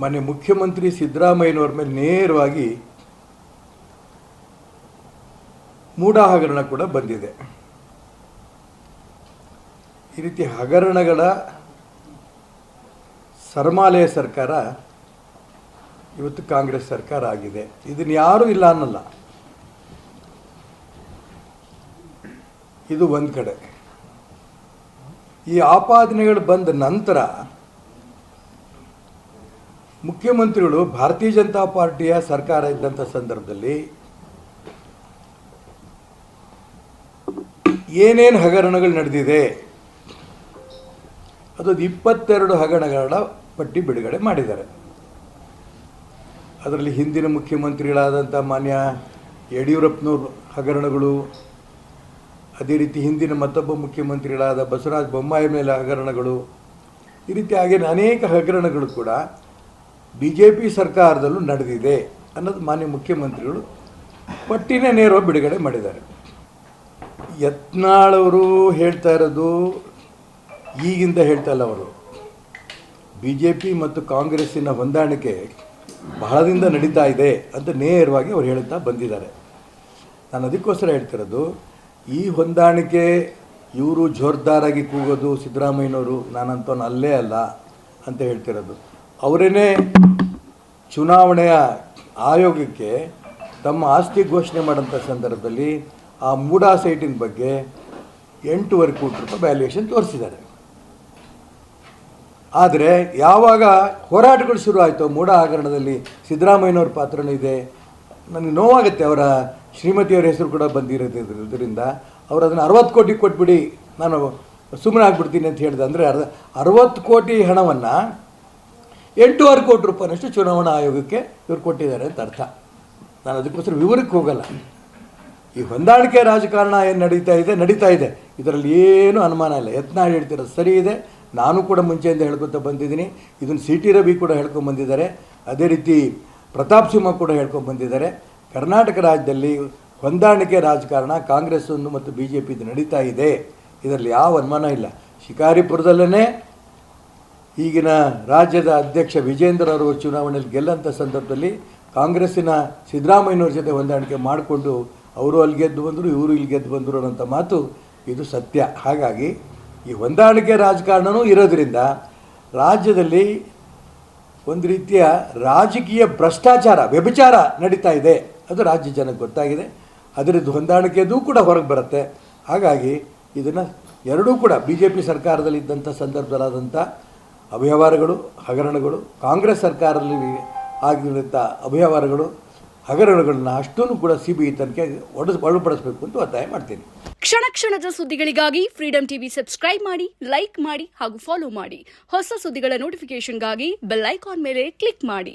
ಮಾನ್ಯ ಮುಖ್ಯಮಂತ್ರಿ ಸಿದ್ದರಾಮಯ್ಯನವ್ರ ಮೇಲೆ ನೇರವಾಗಿ ಮೂಢ ಹಗರಣ ಕೂಡ ಬಂದಿದೆ. ಈ ರೀತಿ ಹಗರಣಗಳ ಸರ್ಮಾಲಯ ಸರ್ಕಾರ ಇವತ್ತು ಕಾಂಗ್ರೆಸ್ ಸರ್ಕಾರ ಆಗಿದೆ. ಇದನ್ನ ಯಾರೂ ಇಲ್ಲ ಅನ್ನಲ್ಲ. ಇದು ಒಂದು ಕಡೆ. ಈ ಆಪಾದನೆಗಳು ಬಂದ ನಂತರ ಮುಖ್ಯಮಂತ್ರಿಗಳು ಭಾರತೀಯ ಜನತಾ ಪಾರ್ಟಿಯ ಸರ್ಕಾರ ಇದ್ದಂಥ ಸಂದರ್ಭದಲ್ಲಿ ಏನೇನು ಹಗರಣಗಳು ನಡೆದಿದೆ, ಅದು ಇಪ್ಪತ್ತೆರಡು ಹಗರಣಗಳ ಪಟ್ಟಿ ಬಿಡುಗಡೆ ಮಾಡಿದ್ದಾರೆ. ಅದರಲ್ಲಿ ಹಿಂದಿನ ಮುಖ್ಯಮಂತ್ರಿಗಳಾದಂಥ ಮಾನ್ಯ ಯಡಿಯೂರಪ್ಪನವ್ರ ಹಗರಣಗಳು, ಅದೇ ರೀತಿ ಹಿಂದಿನ ಮತ್ತೊಬ್ಬ ಮುಖ್ಯಮಂತ್ರಿಗಳಾದ ಬಸವರಾಜ ಬೊಮ್ಮಾಯಿ ಮೇಲೆ ಹಗರಣಗಳು, ಈ ರೀತಿ ಹಾಗೆ ಅನೇಕ ಹಗರಣಗಳು ಕೂಡ ಬಿ ಜೆ ಪಿ ಸರ್ಕಾರದಲ್ಲೂ ನಡೆದಿದೆ ಅನ್ನೋದು ಮಾನ್ಯ ಮುಖ್ಯಮಂತ್ರಿಗಳು ಪಟ್ಟಿನೇ ನೇರ ಬಿಡುಗಡೆ ಮಾಡಿದ್ದಾರೆ. ಯತ್ನಾಳವರು ಹೇಳ್ತಾ ಇರೋದು ಈಗಿಂದ ಹೇಳ್ತಾ ಇಲ್ಲ ಅವರು. ಬಿ ಜೆ ಪಿ ಮತ್ತು ಕಾಂಗ್ರೆಸ್ಸಿನ ಹೊಂದಾಣಿಕೆ ಬಹಳದಿಂದ ನಡೀತಾ ಇದೆ ಅಂತ ನೇರವಾಗಿ ಅವ್ರು ಹೇಳ್ತಾ ಬಂದಿದ್ದಾರೆ. ನಾನು ಅದಕ್ಕೋಸ್ಕರ ಹೇಳ್ತಿರೋದು ಈ ಹೊಂದಾಣಿಕೆ ಇವರು ಜೋರ್ದಾರಾಗಿ ಕೂಗೋದು ಸಿದ್ದರಾಮಯ್ಯನವರು, ನಾನಂತವನು ಅಲ್ಲೇ ಅಲ್ಲ ಅಂತ ಹೇಳ್ತಿರೋದು ಅವರೇನೇ ಚುನಾವಣೆಯ ಆಯೋಗಕ್ಕೆ ತಮ್ಮ ಆಸ್ತಿ ಘೋಷಣೆ ಮಾಡೋಂಥ ಸಂದರ್ಭದಲ್ಲಿ ಆ ಮೂಡಾ ಸೈಟಿನ ಬಗ್ಗೆ ಎಂಟೂವರೆ ಕೋಟಿ ರೂಪಾಯಿ ವ್ಯಾಲ್ಯೂಯೇಷನ್ ತೋರಿಸಿದ್ದಾರೆ. ಆದರೆ ಯಾವಾಗ ಹೋರಾಟಗಳು ಶುರು ಆಯಿತು ಮೂಢ ಹಗರಣದಲ್ಲಿ ಸಿದ್ದರಾಮಯ್ಯನವ್ರ ಪಾತ್ರನೂ ಇದೆ. ನನಗೆ ನೋವಾಗುತ್ತೆ, ಅವರ ಶ್ರೀಮತಿಯವರ ಹೆಸರು ಕೂಡ ಬಂದಿರೋದ್ರಿಂದ. ಅವರು ಅದನ್ನು ಅರವತ್ತು ಕೋಟಿ ಕೊಟ್ಬಿಡಿ, ನಾನು ಸುಮ್ಮನೆ ಆಗ್ಬಿಡ್ತೀನಿ ಅಂತ ಹೇಳಿದೆ. ಅಂದರೆ ಅರ್ಧ, ಅರವತ್ತು ಕೋಟಿ ಹಣವನ್ನು ಎಂಟೂವರೆ ಕೋಟಿ ರೂಪಾಯಿನಷ್ಟು ಚುನಾವಣಾ ಆಯೋಗಕ್ಕೆ ಇವ್ರು ಕೊಟ್ಟಿದ್ದಾರೆ ಅಂತ ಅರ್ಥ. ನಾನು ಅದಕ್ಕೋಸ್ಕರ ವಿವರಕ್ಕೆ ಹೋಗಲ್ಲ. ಈ ಹೊಂದಾಣಿಕೆ ರಾಜಕಾರಣ ಏನು ನಡೀತಾ ಇದೆ ನಡೀತಾ ಇದೆ. ಇದರಲ್ಲಿ ಏನೂ ಅನುಮಾನ ಇಲ್ಲ. ಯತ್ನ ಹೇಳ್ತಿರೋದು ಸರಿ ಇದೆ. ನಾನು ಕೂಡ ಮುಂಚೆಯಿಂದ ಹೇಳ್ಕೊತ ಬಂದಿದ್ದೀನಿ. ಇದನ್ನು ಸಿ ಟಿ ರವಿ ಕೂಡ ಹೇಳ್ಕೊಂಡು ಬಂದಿದ್ದಾರೆ. ಅದೇ ರೀತಿ ಪ್ರತಾಪ್ ಸಿಂಹ ಕೂಡ ಹೇಳ್ಕೊಂಡು ಬಂದಿದ್ದಾರೆ. ಕರ್ನಾಟಕ ರಾಜ್ಯದಲ್ಲಿ ಹೊಂದಾಣಿಕೆ ರಾಜಕಾರಣ ಕಾಂಗ್ರೆಸ್ ಒಂದು ಮತ್ತು ಬಿ ಜೆ ಪಿದು ನಡೀತಾ ಇದೆ. ಇದರಲ್ಲಿ ಯಾವ ಅನುಮಾನ ಇಲ್ಲ. ಶಿಕಾರಿಪುರದಲ್ಲೇ ಈಗಿನ ರಾಜ್ಯದ ಅಧ್ಯಕ್ಷ ವಿಜೇಂದ್ರ ಅವರು ಚುನಾವಣೆಯಲ್ಲಿ ಗೆಲ್ಲಂಥ ಸಂದರ್ಭದಲ್ಲಿ ಕಾಂಗ್ರೆಸ್ಸಿನ ಸಿದ್ದರಾಮಯ್ಯನವ್ರ ಜೊತೆ ಹೊಂದಾಣಿಕೆ ಮಾಡಿಕೊಂಡು ಅವರು ಅಲ್ಲಿ ಗೆದ್ದು ಬಂದರು, ಇವರು ಇಲ್ಲಿ ಗೆದ್ದು ಬಂದರು ಅನ್ನೋಂಥ ಮಾತು ಇದು ಸತ್ಯ. ಹಾಗಾಗಿ ಈ ಹೊಂದಾಣಿಕೆ ರಾಜಕಾರಣವೂ ಇರೋದರಿಂದ ರಾಜ್ಯದಲ್ಲಿ ಒಂದು ರೀತಿಯ ರಾಜಕೀಯ ಭ್ರಷ್ಟಾಚಾರ, ವ್ಯಭಿಚಾರ ನಡೀತಾ ಇದೆ. ಅದು ರಾಜ್ಯ ಜನಕ್ಕೆ ಗೊತ್ತಾಗಿದೆ. ಅದರದ್ದು ಹೊಂದಾಣಿಕೆಯದು ಕೂಡ ಹೊರಗೆ ಬರುತ್ತೆ. ಹಾಗಾಗಿ ಇದನ್ನು ಎರಡೂ ಕೂಡ ಬಿ ಜೆ ಪಿ ಸರ್ಕಾರದಲ್ಲಿ ಇದ್ದಂಥ ಸಂದರ್ಭದಲ್ಲಾದಂಥ ಅವ್ಯವಹಾರಗಳು, ಹಗರಣಗಳು, ಕಾಂಗ್ರೆಸ್ ಸರ್ಕಾರದಲ್ಲಿ ಆಗಿರುವಂಥ ಅವ್ಯವಹಾರಗಳು, ಹಗರಣಗಳನ್ನ ಅಷ್ಟನ್ನು ಕೂಡ ಸಿ ಬಿ ತನಿಖೆ ಒಡಸ್, ಒಳಪಡಿಸಬೇಕು ಅಂತ ಒತ್ತಾಯ ಮಾಡ್ತೀನಿ. ಕ್ಷಣ ಕ್ಷಣದ ಸುದ್ದಿಗಳಿಗಾಗಿ ಫ್ರೀಡಂ ಟಿವಿ ಸಬ್ಸ್ಕ್ರೈಬ್ ಮಾಡಿ ಲೈಕ್ ಮಾಡಿ ಹಾಗೂ ಫಾಲೋ ಮಾಡಿ. ಹೊಸ ಸುದ್ದಿಗಳ ನೋಟಿಫಿಕೇಶನ್ಗಾಗಿ ಬೆಲ್ ಐಕಾನ್ ಮೇಲೆ ಕ್ಲಿಕ್ ಮಾಡಿ.